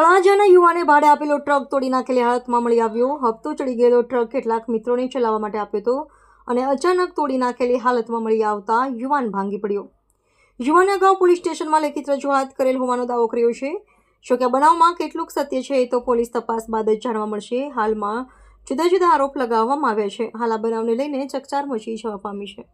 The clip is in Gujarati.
તળાજાના યુવાને ભાડે આપેલો ટ્રક તોડી નાખેલી હાલતમાં મળી આવ્યો. હપ્તો ચડી ગયેલો ટ્રક કેટલાક મિત્રોને ચલાવવા માટે આપ્યો હતો. અને અચાનક તોડી નાખેલી હાલતમાં મળી આવતા યુવાન ભાંગી પડ્યો. યુવાને અગાઉ પોલીસ સ્ટેશનમાં લેખિત રજૂઆત કરેલ હોવાનો દાવો કર્યો છે. જોકે કે બનાવમાં કેટલુંક સત્ય છે એ તો પોલીસ તપાસ બાદ જ જાણવા મળશે. હાલમાં જુદા જુદા આરોપ લગાવવામાં આવ્યા છે. હાલ આ બનાવને લઈને ચકચાર મચી જવા પામી છે.